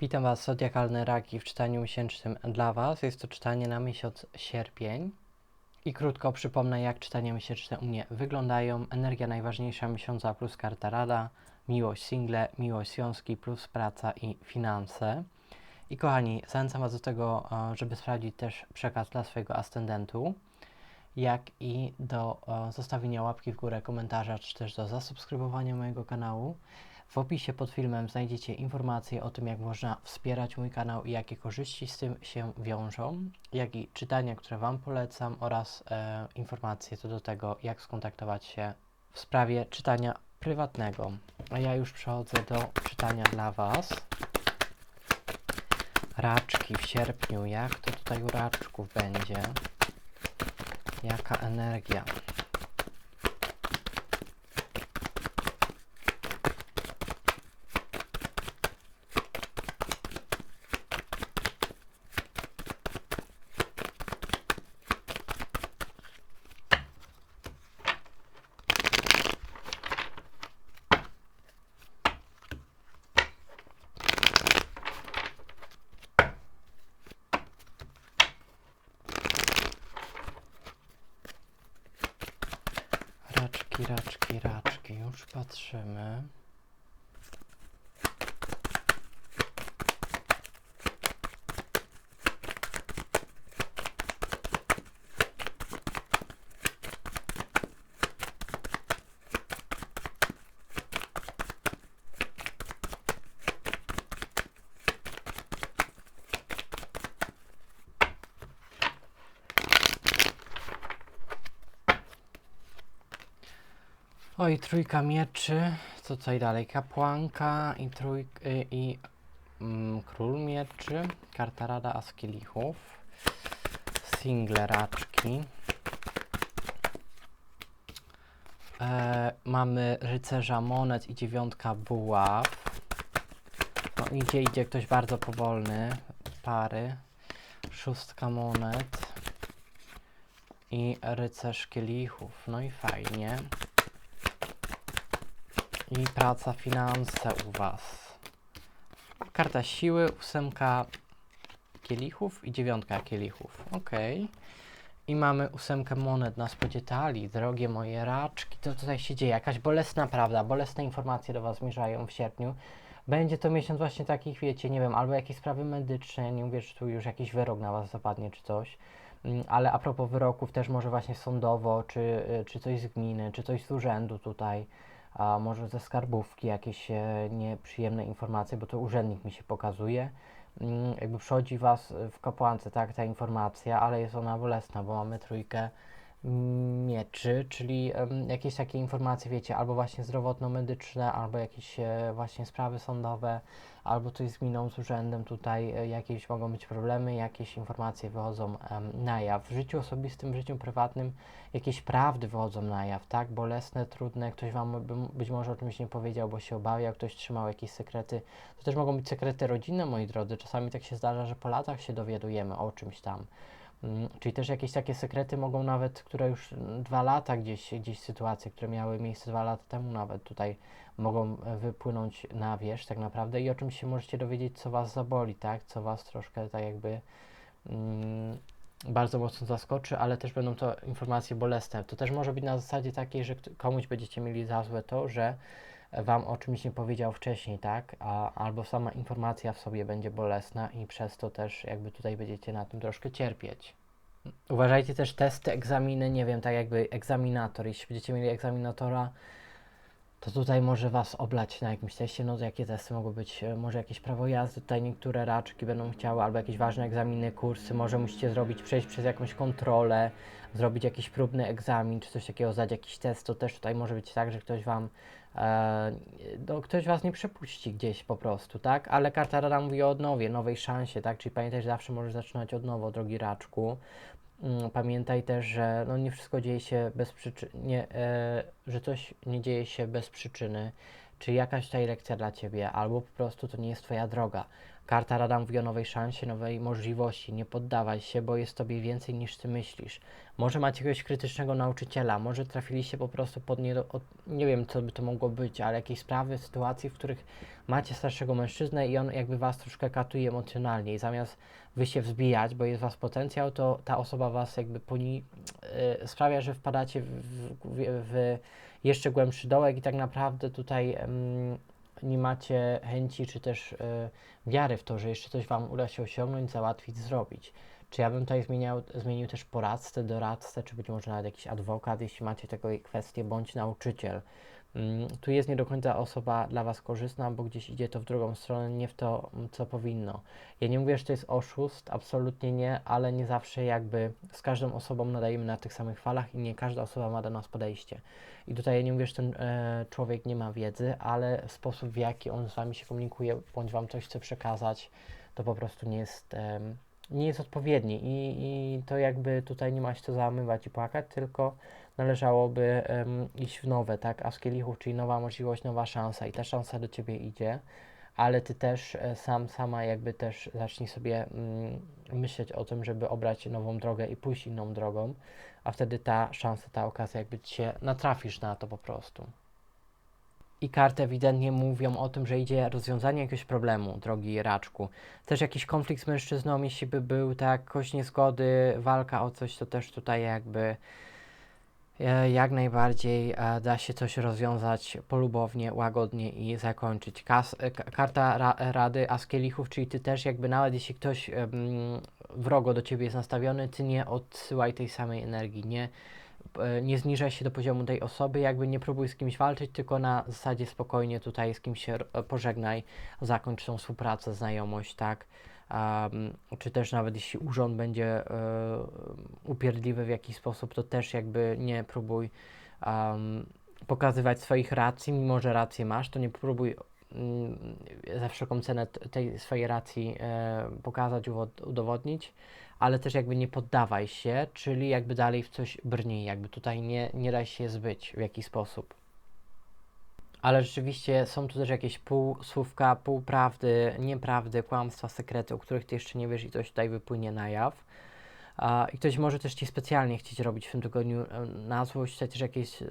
Witam Was, Zodiakalne Raki w czytaniu miesięcznym dla Was. Jest to czytanie na miesiąc sierpień. I krótko przypomnę, jak czytania miesięczne u mnie wyglądają. Energia najważniejsza miesiąca plus karta rada, miłość single, miłość związki plus praca i finanse. I kochani, zachęcam Was do tego, e, żeby sprawdzić też przekaz dla swojego ascendentu, jak i do e, zostawienia łapki w górę, komentarza, czy też do zasubskrybowania mojego kanału. W opisie pod filmem znajdziecie informacje o tym, jak można wspierać mój kanał i jakie korzyści z tym się wiążą, jak i czytania, które Wam polecam oraz e, informacje co do tego, jak skontaktować się w sprawie czytania prywatnego. A ja już przechodzę do czytania dla Was. Raczki w sierpniu, jak to tutaj u raczków będzie? Jaka energia? Raczki, raczki, raczki. Już patrzymy. Oj, trójka mieczy. Co tutaj dalej? Kapłanka i trój... y, i mm, król mieczy. Karta rada as kielichów. Single raczki. E, mamy rycerza monet i dziewiątka buław. No idzie, idzie ktoś bardzo powolny. Pary. Szóstka monet. I rycerz kielichów. No i fajnie. I praca, finanse u Was. Karta siły, ósemka kielichów i dziewiątka kielichów. Ok. I mamy ósemkę monet na spodzie talii. Drogie moje raczki, to tutaj się dzieje. Jakaś bolesna prawda, bolesne informacje do Was zmierzają w sierpniu. Będzie to miesiąc właśnie takich, wiecie, nie wiem, albo jakieś sprawy medyczne, nie mówię, że tu już jakiś wyrok na Was zapadnie czy coś. Mm, Ale a propos wyroków, też może właśnie sądowo, czy, y, czy coś z gminy, czy coś z urzędu tutaj a może ze skarbówki jakieś e, nieprzyjemne informacje, bo to urzędnik mi się pokazuje. Mm, Jakby przychodzi Was w kapłance, tak, ta informacja, ale jest ona bolesna, bo mamy trójkę mieczy, czyli jakieś takie informacje, wiecie, albo właśnie zdrowotno-medyczne, albo jakieś e, właśnie sprawy sądowe, albo coś z gminą, z urzędem tutaj, e, jakieś mogą być problemy, jakieś informacje wychodzą na jaw. W życiu osobistym, w życiu prywatnym jakieś prawdy wychodzą na jaw, tak? Bolesne, trudne, ktoś Wam by, być może o czymś nie powiedział, bo się obawiał, ktoś trzymał jakieś sekrety. To też mogą być sekrety rodzinne, moi drodzy. Czasami tak się zdarza, że po latach się dowiadujemy o czymś tam. Mm, Czyli też jakieś takie sekrety mogą nawet, które już dwa lata gdzieś, gdzieś sytuacje, które miały miejsce dwa lata temu nawet tutaj mogą e, wypłynąć na wierzch tak naprawdę i o czymś się możecie dowiedzieć, co Was zaboli, tak? Co Was troszkę tak jakby mm, bardzo mocno zaskoczy, ale też będą to informacje bolesne. To też może być na zasadzie takiej, że komuś będziecie mieli za złe to, że Wam o czymś nie powiedział wcześniej, tak? A, albo sama informacja w sobie będzie bolesna i przez to też jakby tutaj będziecie na tym troszkę cierpieć. Uważajcie też testy, egzaminy, nie wiem, tak jakby egzaminator. Jeśli będziecie mieli egzaminatora, to tutaj może Was oblać na jakimś teście. No jakie testy mogą być? E, Może jakieś prawo jazdy, tutaj niektóre raczki będą chciały, albo jakieś ważne egzaminy, kursy. Może musicie zrobić, przejść przez jakąś kontrolę, zrobić jakiś próbny egzamin, czy coś takiego, zdać jakiś test. To też tutaj może być tak, że ktoś Wam, no, ktoś Was nie przepuści gdzieś po prostu, tak? Ale karta rada mówi o odnowie, nowej szansie, tak? Czyli pamiętaj, że zawsze możesz zaczynać od nowa, drogi raczku. Mm, Pamiętaj też, że no nie wszystko dzieje się bez przyczyny, e, że coś nie dzieje się bez przyczyny. czy jakaś tutaj lekcja dla Ciebie, albo po prostu to nie jest Twoja droga. Karta Rada mówi o nowej szansie, nowej możliwości. Nie poddawaj się, bo jest Tobie więcej niż Ty myślisz. Może macie jakiegoś krytycznego nauczyciela, może trafiliście po prostu pod nie, od, nie wiem co by to mogło być, ale jakieś sprawy, sytuacje, w których macie starszego mężczyznę i on jakby Was troszkę katuje emocjonalnie i zamiast Wy się wzbijać, bo jest Was potencjał, to ta osoba Was jakby poni, y, sprawia, że wpadacie w, w, w jeszcze głębszy dołek i tak naprawdę tutaj mm, nie macie chęci czy też y, wiary w to, że jeszcze coś Wam uda się osiągnąć, załatwić, zrobić. Czy ja bym tutaj zmieniał, zmienił też poradcę, doradcę, czy być może nawet jakiś adwokat, jeśli macie tego kwestię, bądź nauczyciel. Mm, tu jest nie do końca osoba dla Was korzystna, bo gdzieś idzie to w drugą stronę, nie w to, mm, co powinno. Ja nie mówię, że to jest oszust, absolutnie nie, ale nie zawsze jakby z każdą osobą nadajemy na tych samych falach i nie każda osoba ma do nas podejście. I tutaj ja nie mówię, że ten e, człowiek nie ma wiedzy, ale sposób w jaki on z Wami się komunikuje, bądź Wam coś chce przekazać, to po prostu nie jest, em, nie jest odpowiedni I, i to jakby tutaj nie ma się co załamywać i płakać, tylko należałoby em, iść w nowe, tak? A z kielichów, czyli nowa możliwość, nowa szansa i ta szansa do Ciebie idzie, ale Ty też e, sam, sama jakby też zacznij sobie mm, myśleć o tym, żeby obrać nową drogę i pójść inną drogą, a wtedy ta szansa, ta okazja jakby Ci się natrafisz na to po prostu. I karty ewidentnie mówią o tym, że idzie rozwiązanie jakiegoś problemu, drogi raczku. Też jakiś konflikt z mężczyzną, jeśli by był, tak, jakoś niezgody, walka o coś, to też tutaj jakby jak najbardziej e, da się coś rozwiązać polubownie, łagodnie i zakończyć. Kas, e, ka- karta ra, Rady As Kielichów, czyli ty też jakby nawet jeśli ktoś wrogo do ciebie jest nastawiony, ty nie odsyłaj tej samej energii, nie, e, nie zniżaj się do poziomu tej osoby, jakby nie próbuj z kimś walczyć, tylko na zasadzie spokojnie tutaj z kimś się pożegnaj, zakończ tą współpracę, znajomość, tak. Czy też nawet jeśli urząd będzie e, upierdliwy w jakiś sposób, to też jakby nie próbuj pokazywać swoich racji, mimo że rację masz, to nie próbuj mm, za wszelką cenę tej swojej racji e, pokazać, udowodnić, ale też jakby nie poddawaj się, czyli jakby dalej w coś brnij, jakby tutaj nie, nie daj się zbyć w jakiś sposób. Ale rzeczywiście są tu też jakieś półsłówka, półprawdy, nieprawdy, kłamstwa, sekrety, o których ty jeszcze nie wiesz i coś tutaj wypłynie na jaw. A, I ktoś może też ci specjalnie chcieć robić w tym tygodniu e, na złość, też jakieś em,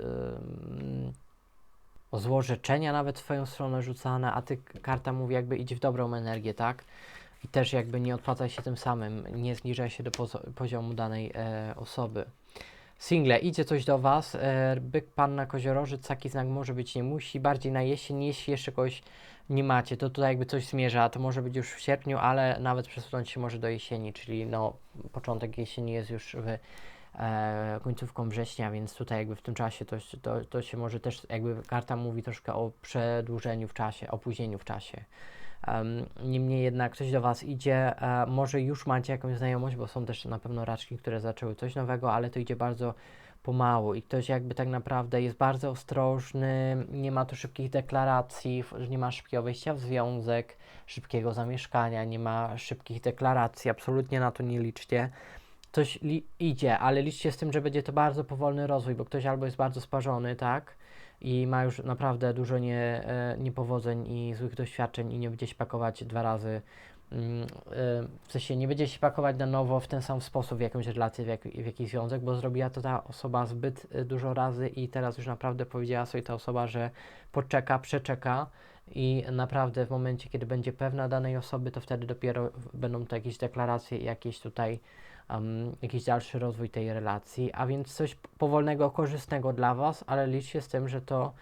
złorzeczenia nawet w twoją stronę rzucane, a ty karta mówi jakby idź w dobrą energię, tak? I też jakby nie odpłacaj się tym samym, nie zniżaj się do poziomu danej e, osoby. Single, idzie coś do Was, e, byk, panna, koziorożec, taki znak może być, nie musi, bardziej na jesień, jeśli jeszcze kogoś nie macie, to tutaj jakby coś zmierza, to może być już w sierpniu, ale nawet przesunąć się może do jesieni, czyli no początek jesieni jest już w e, końcówką września, więc tutaj jakby w tym czasie to, to, to się może też, jakby karta mówi troszkę o przedłużeniu w czasie, opóźnieniu w czasie. Niemniej jednak ktoś do Was idzie, e, może już macie jakąś znajomość, bo są też na pewno raczki, które zaczęły coś nowego, ale to idzie bardzo pomału i ktoś jakby tak naprawdę jest bardzo ostrożny, nie ma tu szybkich deklaracji, nie ma szybkiego wejścia w związek, szybkiego zamieszkania, nie ma szybkich deklaracji, absolutnie na to nie liczcie. Coś li- idzie, ale liczcie z tym, że będzie to bardzo powolny rozwój, bo ktoś albo jest bardzo sparzony, tak? I ma już naprawdę dużo nie, e, niepowodzeń i złych doświadczeń i nie będzie się pakować dwa razy. mm, e, W sensie nie będzie się pakować na nowo w ten sam sposób w jakąś relację, w, jak, w jakiś związek, bo zrobiła to ta osoba zbyt e, dużo razy i teraz już naprawdę powiedziała sobie ta osoba, że poczeka, przeczeka i naprawdę w momencie, kiedy będzie pewna danej osoby, to wtedy dopiero będą to jakieś deklaracje jakieś tutaj um, jakiś dalszy rozwój tej relacji, a więc coś powolnego, korzystnego dla Was, ale liczcie z tym, że to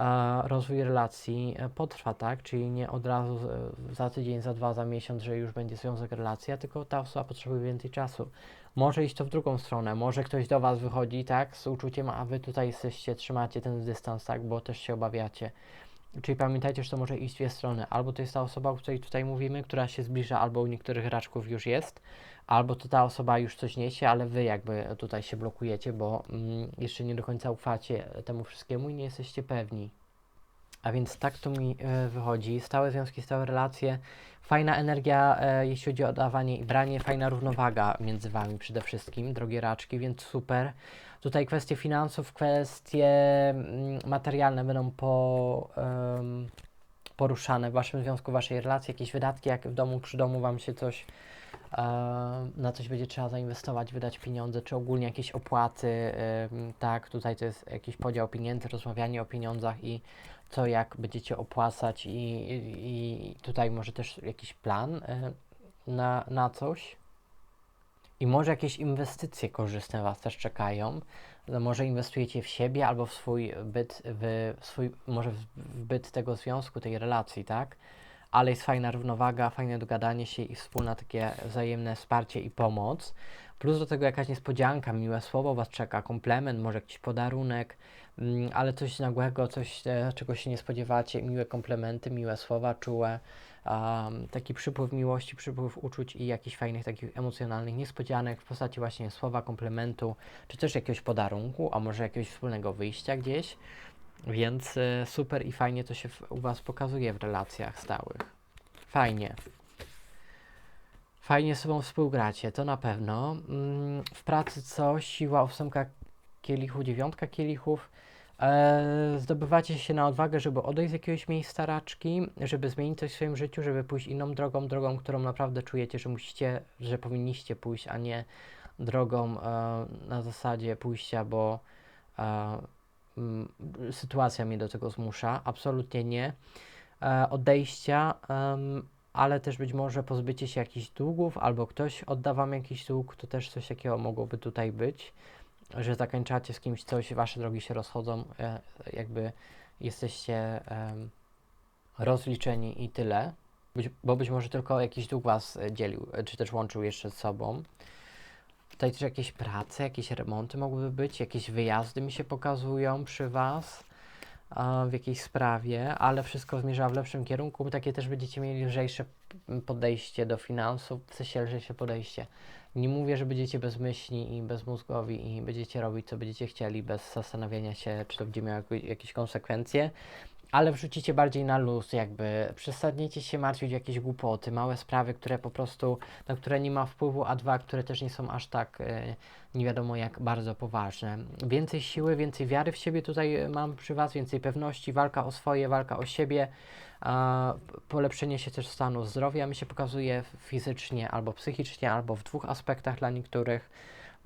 e, rozwój relacji e, potrwa, tak? Czyli nie od razu z- za tydzień, za dwa, za miesiąc, że już będzie związek relacja, tylko ta osoba potrzebuje więcej czasu. Może iść to w drugą stronę, może ktoś do Was wychodzi, tak, z uczuciem, a Wy tutaj jesteście, trzymacie ten dystans, tak, bo też się obawiacie. Czyli pamiętajcie, że to może iść w dwie strony. Albo to jest ta osoba, o której tutaj mówimy, która się zbliża, albo u niektórych raczków już jest, albo to ta osoba już coś niesie, ale wy jakby tutaj się blokujecie, bo mm, jeszcze nie do końca ufacie temu wszystkiemu i nie jesteście pewni. A więc tak to mi e, wychodzi. Stałe związki, stałe relacje, fajna energia, e, jeśli chodzi o dawanie i branie, fajna równowaga między wami przede wszystkim, drogie raczki, więc super. Tutaj kwestie finansów, kwestie mm, materialne będą po, poruszane w waszym związku, w waszej relacji, jakieś wydatki, jak w domu, przy domu wam się coś e, na coś będzie trzeba zainwestować, wydać pieniądze, czy ogólnie jakieś opłaty, tak, tutaj to jest jakiś podział pieniędzy, rozmawianie o pieniądzach i co jak będziecie opłacać i, i, tutaj może też jakiś plan e, na, na coś. I może jakieś inwestycje korzystne Was też czekają. No może inwestujecie w siebie albo w swój byt, w swój, może w, w byt tego związku, tej relacji, tak? Ale jest fajna równowaga, fajne dogadanie się i wspólne takie wzajemne wsparcie i pomoc. Plus do tego jakaś niespodzianka, miłe słowo Was czeka, komplement, może jakiś podarunek, ale coś nagłego, coś, e, czego się nie spodziewacie, miłe komplementy, miłe słowa, czułe, um, taki przypływ miłości, przypływ uczuć i jakichś fajnych takich emocjonalnych niespodzianek w postaci właśnie słowa, komplementu, czy też jakiegoś podarunku, a może jakiegoś wspólnego wyjścia gdzieś. Więc e, super i fajnie to się w, u Was pokazuje w relacjach stałych. Fajnie. Fajnie sobą współgracie, to na pewno. Mm, w pracy co? Siła, ósemka kielichu, dziewiątka kielichów. E, zdobywacie się na odwagę, żeby odejść z jakiegoś miejsca raczki, żeby zmienić coś w swoim życiu, żeby pójść inną drogą, drogą, którą naprawdę czujecie, że musicie, że powinniście pójść, a nie drogą e, na zasadzie pójścia, bo e, sytuacja mnie do tego zmusza. Absolutnie nie. Odejścia, ale też być może pozbycie się jakichś długów, albo ktoś odda wam jakiś dług, to też coś takiego mogłoby tutaj być że zakończacie z kimś coś, wasze drogi się rozchodzą, e, jakby jesteście rozliczeni i tyle. Bo być może tylko jakiś dług was e, dzielił, e, czy też łączył jeszcze z sobą. Tutaj też jakieś prace, jakieś remonty mogłyby być, jakieś wyjazdy mi się pokazują przy was w jakiejś sprawie, ale wszystko zmierza w lepszym kierunku, bo takie też będziecie mieli lżejsze p- podejście do finansów, w sensie lżejsze podejście. Nie mówię, że będziecie bezmyślni i bezmózgowi i będziecie robić, co będziecie chcieli, bez zastanawiania się, czy to będzie miało jakieś konsekwencje, ale wrzucicie bardziej na luz, jakby przestaniecie się martwić jakieś głupoty, małe sprawy, które po prostu, na które nie ma wpływu, a dwa, które też nie są aż tak e, nie wiadomo jak bardzo poważne. Więcej siły, więcej wiary w siebie tutaj mam przy Was, więcej pewności, walka o swoje, walka o siebie, polepszenie się też stanu zdrowia mi się pokazuje fizycznie albo psychicznie, albo w dwóch aspektach dla niektórych.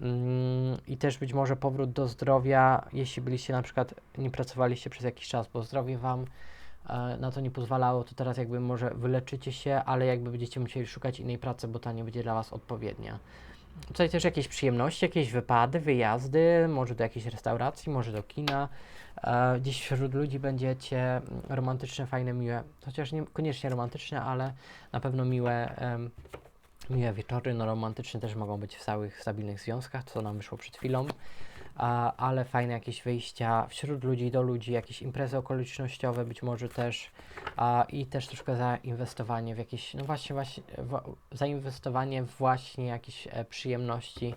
Mm, I też być może powrót do zdrowia, jeśli byliście na przykład, nie pracowaliście przez jakiś czas, bo zdrowie Wam e, na to nie pozwalało, to teraz jakby może wyleczycie się, ale jakby będziecie musieli szukać innej pracy, bo ta nie będzie dla Was odpowiednia. Tutaj też jakieś przyjemności, jakieś wypady, wyjazdy, może do jakiejś restauracji, może do kina. E, gdzieś wśród ludzi będziecie mm, romantyczne, fajne, miłe, chociaż nie koniecznie romantyczne, ale na pewno miłe, miłe wieczory. No romantyczne też mogą być w stałych, stabilnych związkach, co nam wyszło przed chwilą. A, ale fajne jakieś wyjścia wśród ludzi, do ludzi, jakieś imprezy okolicznościowe być może też a, i też troszkę zainwestowanie w jakieś, no właśnie, właśnie w, zainwestowanie w właśnie jakieś e, przyjemności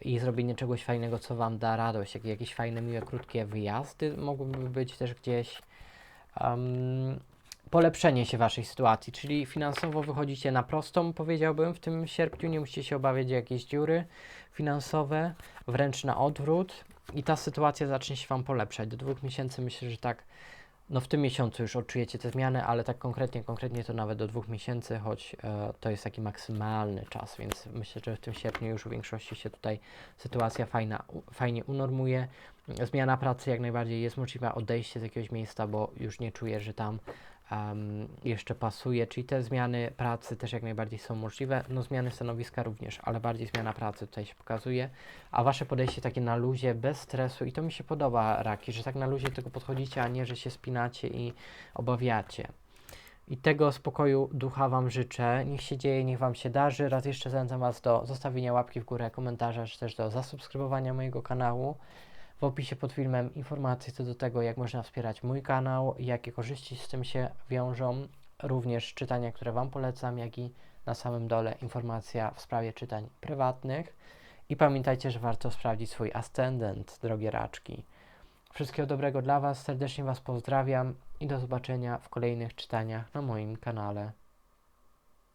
i zrobienie czegoś fajnego, co Wam da radość, jak, jakieś fajne, miłe, krótkie wyjazdy mogłyby być też gdzieś. Um, polepszenie się Waszej sytuacji, czyli finansowo wychodzicie na prostą, powiedziałbym, w tym sierpniu, nie musicie się obawiać o jakieś dziury finansowe, wręcz na odwrót i ta sytuacja zacznie się Wam polepszać. Do dwóch miesięcy myślę, że tak, no w tym miesiącu już odczujecie te zmiany, ale tak konkretnie, konkretnie to nawet do dwóch miesięcy, choć e, to jest taki maksymalny czas, więc myślę, że w tym sierpniu już w większości się tutaj sytuacja fajna, u, fajnie unormuje. Zmiana pracy jak najbardziej jest możliwa, odejście z jakiegoś miejsca, bo już nie czuję, że tam um, jeszcze pasuje, czyli te zmiany pracy też jak najbardziej są możliwe, no zmiany stanowiska również, ale bardziej zmiana pracy tutaj się pokazuje, a wasze podejście takie na luzie, bez stresu i to mi się podoba, Raki, że tak na luzie do tego podchodzicie, a nie, że się spinacie i obawiacie. I tego spokoju ducha Wam życzę. Niech się dzieje, niech Wam się darzy. Raz jeszcze zachęcam Was do zostawienia łapki w górę, komentarza, czy też do zasubskrybowania mojego kanału. W opisie pod filmem informacje co do tego, jak można wspierać mój kanał, jakie korzyści z tym się wiążą. Również czytania, które Wam polecam, jak i na samym dole informacja w sprawie czytań prywatnych. I pamiętajcie, że warto sprawdzić swój ascendent, drogie raczki. Wszystkiego dobrego dla Was, serdecznie Was pozdrawiam i do zobaczenia w kolejnych czytaniach na moim kanale.